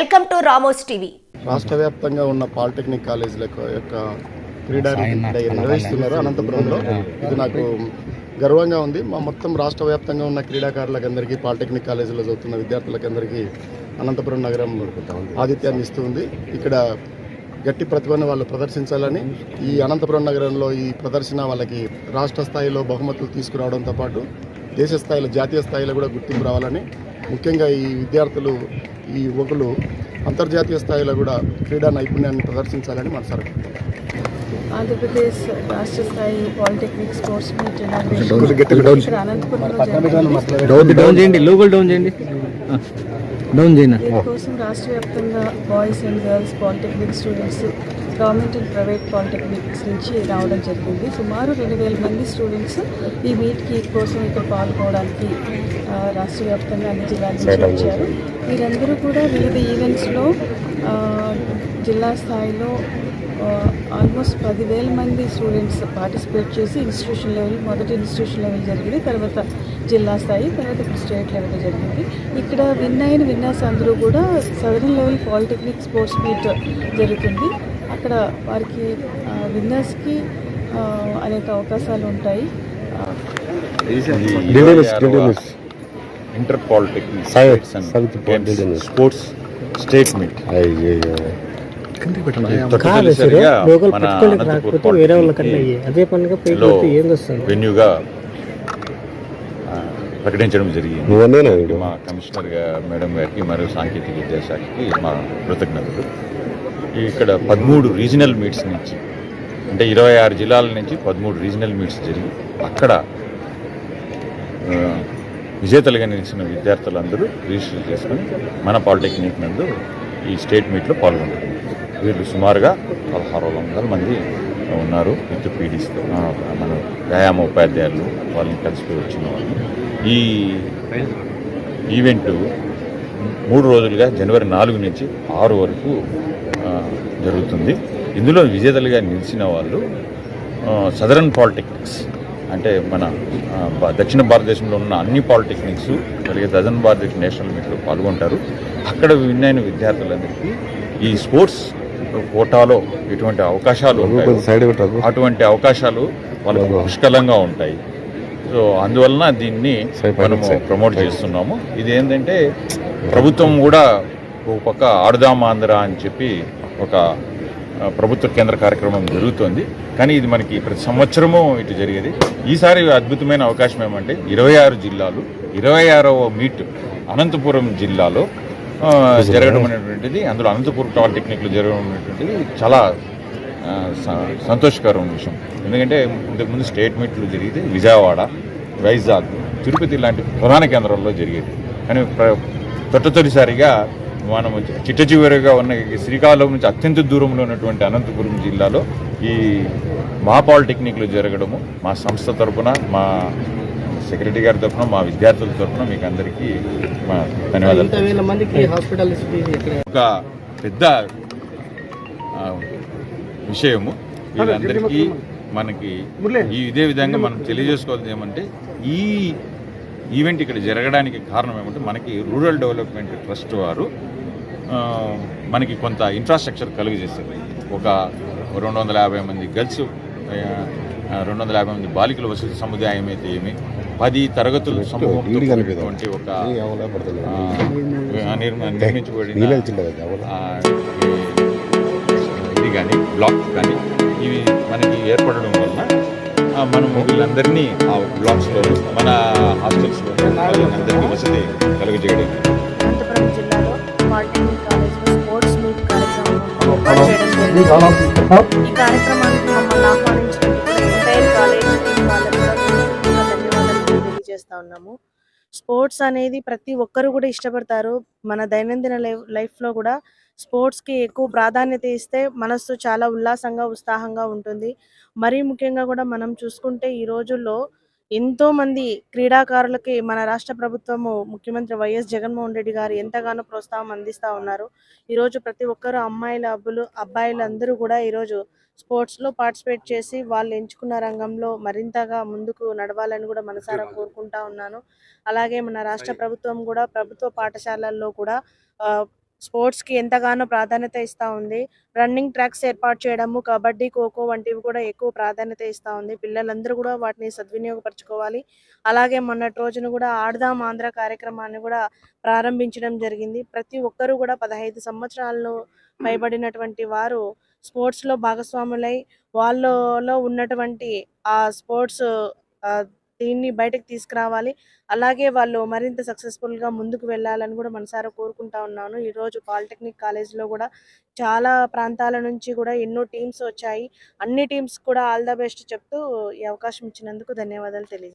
Welcome to Ramos TV. రాష్ట్ర వ్యాప్తంగా ఉన్న పాలిటెక్నిక్ కాలేజీల యొక్క క్రీడా నిర్వహిస్తున్నారు అనంతపురంలో. ఇది నాకు గర్వంగా ఉంది. మా మొత్తం రాష్ట్ర వ్యాప్తంగా ఉన్న క్రీడాకారులకు అందరికీ పాలిటెక్నిక్ కాలేజీలో చదువుతున్న విద్యార్థులకు అందరికీ అనంతపురం నగరం ఆతిథ్యాన్ని ఇస్తుంది ఇక్కడ గట్టి ప్రతిభను వాళ్ళు ప్రదర్శించాలని ఈ అనంతపురం నగరంలో ఈ ప్రదర్శన వాళ్ళకి రాష్ట్ర స్థాయిలో బహుమతులు తీసుకురావడంతో పాటు దేశ స్థాయిలో జాతీయ స్థాయిలో కూడా గుర్తింపు రావాలని ముఖ్యంగా ఈ విద్యార్థులు ఈ యువకులు అంతర్జాతీయ స్థాయిలో కూడా క్రీడా నైపుణ్యాన్ని ప్రదర్శించాలని మనసారా ఆంధ్రప్రదేశ్ రాష్ట్ర స్థాయి పాలిటెక్నిక్ స్పోర్ట్స్ మీట్ డౌన్ చేయండి దీనికోసం రాష్ట్ర వ్యాప్తంగా boys and girls polytechnic students government and private polytechnics నుంచి రావడం జరిగింది. సుమారు రెండు వేల మంది స్టూడెంట్స్ ఈ మీట్కి కోసం ఇక్కడ పాల్గొనడానికి రాష్ట్ర వ్యాప్తంగా అన్ని జిల్లాల నుంచి వచ్చారు. వీరందరూ కూడా వివిధ ఈవెంట్స్లో జిల్లా స్థాయిలో ఆల్మోస్ట్ పదివేల మంది స్టూడెంట్స్ పార్టిసిపేట్ చేసి ఇన్స్టిట్యూషన్ లెవెల్ మొదటి ఇన్స్టిట్యూషన్ లెవెల్ జరిగింది. తర్వాత జిల్లా స్థాయి తర్వాత ఇప్పుడు స్టేట్ లెవెల్ జరిగింది. ఇక్కడ విన్ అయిన విన్నర్స్ అందరూ కూడా southern level polytechnic sports meet జరుగుతుంది. అక్కడ వారికి విన్నర్స్కి అనేక అవకాశాలు ఉంటాయి. Inter polytechnic. Sports state meet అయ్యయ్యో. కాదు సరే లోకల్ మన పెట్టుకోలేక అనంతపూర్ రాకపోతే వేరే వాళ్ళకన్నా అయ్యి అదే పనిగా పోయిపోతే ఏం వస్తుంది వెన్యూగా ప్రకటించడం జరిగింది? మా కమిషనర్ గా- మేడం గారికి మరియు సాంకేతిక విద్యాశాఖకి మా కృతజ్ఞతలు ఇక్కడ పదమూడు రీజనల్ మీట్స్ నుంచి అంటే ఇరవై ఆరు జిల్లాల నుంచి పదమూడు రీజనల్ మీట్స్ జరిగి అక్కడ విజేతలుగా నిలిచిన విద్యార్థులందరూ రిజిస్టర్ చేసుకుని మన పాలిటెక్నిక్ నందు ఈ స్టేట్ మీట్లో పాల్గొంటారు. వీళ్ళు సుమారుగా పదహారు వందల మంది ఉన్నారు. విత్ పీడిస్తూ మన వ్యాయామ ఉపాధ్యాయులు వాళ్ళని కలిసి వచ్చిన వాళ్ళు. ఈ ఈవెంట్ మూడు రోజులుగా జనవరి నాలుగు నుంచి ఆరు వరకు జరుగుతుంది. ఇందులో విజేతలుగా నిలిచిన వాళ్ళు సదరన్ పాలిటెక్నిక్స్ అంటే మన దక్షిణ భారతదేశంలో ఉన్న అన్ని పాలిటెక్నిక్స్ అలాగే దక్షిణ భారతదేశ నేషనల్ మీట్లో పాల్గొంటారు. అక్కడ విన్ అయిన విద్యార్థులందరికీ ఈ స్పోర్ట్స్ కోటాలో ఎటువంటి అవకాశాలు అటువంటి అవకాశాలు వాళ్ళకు పుష్కలంగా ఉంటాయి. సో అందువలన దీన్ని మనము. ప్రమోట్ చేస్తున్నాము. ఇది ఏంటంటే ప్రభుత్వం కూడా ఒక పక్క ఆడుదాం ఆంధ్ర అని చెప్పి ఒక ప్రభుత్వ కేంద్ర కార్యక్రమం జరుగుతోంది. కానీ ఇది మనకి ప్రతి సంవత్సరము ఇటు జరిగేది. ఈసారి అద్భుతమైన అవకాశం ఏమంటే ఇరవై ఆరు జిల్లాలు ఇరవై ఆరవ మీట్ అనంతపురం జిల్లాలో జరగడం అనేటువంటిది అందులో అనంతపురం పాలిటెక్నిక్లో జరగడం అనేటువంటిది చాలా ఆ, స- సంతోషకరమైన విషయం. ఎందుకంటే ఇంతకుముందు స్టేట్ మీట్లు జరిగితే విజయవాడ వైజాగ్ తిరుపతి లాంటి ప్రధాన కేంద్రాల్లో జరిగేది. కానీ తొట్టతొలిసారిగా మనం చిట్ట చివరిగా ఉన్న శ్రీకాకుళం నుంచి అత్యంత దూరంలో ఉన్నటువంటి అనంతపురం జిల్లాలో ఈ మా పాలిటెక్నిక్లో జరగడము మా సంస్థ తరపున మా సెక్రటరీ గారి తరపున మా విద్యార్థుల తరపున మీకు అందరికీ మా ధన్యవాదాలు వేల మందికి హాస్పిటల్ ఒక పెద్ద ఆ, విషయము. వీళ్ళందరికీ మనకి ఈ ఇదే విధంగా మనం తెలియజేసుకోవాల్సింది ఏమంటే ఈ ఈవెంట్ ఇక్కడ జరగడానికి కారణం ఏమంటే మనకి రూరల్ డెవలప్మెంట్ ట్రస్ట్ వారు ఆ, మనకి కొంత ఇన్ఫ్రాస్ట్రక్చర్ కలుగజేస్తారు ఒక రెండు వందల యాభై మంది గర్ల్స్ రెండు వందల యాభై మంది బాలికల వసతి సముదాయం అయితే ఏమి పది తరగతులు? కూడినటువంటి ఒక నిర్మించబడిన ఇది కానీ బ్లాక్స్ కానీ ఇవి మనకి ఏర్పడడం వలన మనము వీళ్ళందరినీ ఆ బ్లాక్స్లో మన హాస్టల్స్లో వాళ్ళందరికీ వసతి కలుగజేయడం. అనంతపురం జిల్లాలో పాలిటెక్నిక్ కాలేజ్లో స్పోర్ట్స్ మీట్ కార్యక్రమం ఏర్పాటు చేయడం జరిగింది. ఈ కార్యక్రమానికి మమ్మల్ని ఆహ్వానించినందుకు ఎంటైర్ కాలేజ్ టీం వాళ్ళకు కూడా మేము ధన్యవాదాలు తెలియజేస్తా ఉన్నాము. స్పోర్ట్స్ అనేది ప్రతి ఒక్కరు కూడా ఇష్టపడతారు. మన దైనందిన లైఫ్ లైఫ్లో కూడా స్పోర్ట్స్కి ఎక్కువ ప్రాధాన్యత ఇస్తే మనస్సు చాలా ఉల్లాసంగా ఉత్సాహంగా ఉంటుంది. మరీ ముఖ్యంగా కూడా మనం చూసుకుంటే ఈ రోజుల్లో ఎంతో మంది క్రీడాకారులకి మన రాష్ట్ర ప్రభుత్వము ముఖ్యమంత్రి వైఎస్ జగన్మోహన్ రెడ్డి గారు ఎంతగానో ప్రోత్సాహం అందిస్తా ఉన్నారు. ఈరోజు ప్రతి ఒక్కరు అమ్మాయిల అబ్బులు అబ్బాయిలు అందరూ కూడా ఈరోజు స్పోర్ట్స్లో పార్టిసిపేట్ చేసి వాళ్ళు ఎంచుకున్న రంగంలో మరింతగా ముందుకు నడవాలని కూడా మనసారా కోరుకుంటా ఉన్నాను. అలాగే మన రాష్ట్ర ప్రభుత్వం కూడా ప్రభుత్వ పాఠశాలల్లో కూడా స్పోర్ట్స్కి ఎంతగానో ప్రాధాన్యత ఇస్తూ ఉంది. రన్నింగ్ ట్రాక్స్ ఏర్పాటు చేయడము కబడ్డీ ఖోఖో వంటివి కూడా ఎక్కువ ప్రాధాన్యత ఇస్తూ ఉంది. పిల్లలందరూ కూడా వాటిని సద్వినియోగపరచుకోవాలి. అలాగే మొన్నటి రోజున కూడా ఆడదాం ఆంధ్ర కార్యక్రమాన్ని కూడా ప్రారంభించడం జరిగింది. ప్రతి ఒక్కరూ కూడా పదహైదు సంవత్సరాల్లో పైబడినటువంటి వారు స్పోర్ట్స్లో భాగస్వాములై వాళ్ళలో ఉన్నటువంటి ఆ స్పోర్ట్స్ దీన్ని బయటకు తీసుకురావాలి. అలాగే వాళ్ళు మరింత సక్సెస్ఫుల్గా ముందుకు వెళ్ళాలని కూడా మనసారా కోరుకుంటా ఉన్నాను. ఈరోజు పాలిటెక్నిక్ కాలేజ్లో కూడా చాలా ప్రాంతాల నుంచి కూడా ఎన్నో టీమ్స్ వచ్చాయి. అన్ని టీమ్స్ కూడా ఆల్ ద బెస్ట్ చెప్తూ ఈ అవకాశం ఇచ్చినందుకు ధన్యవాదాలు తెలియజేస్తాను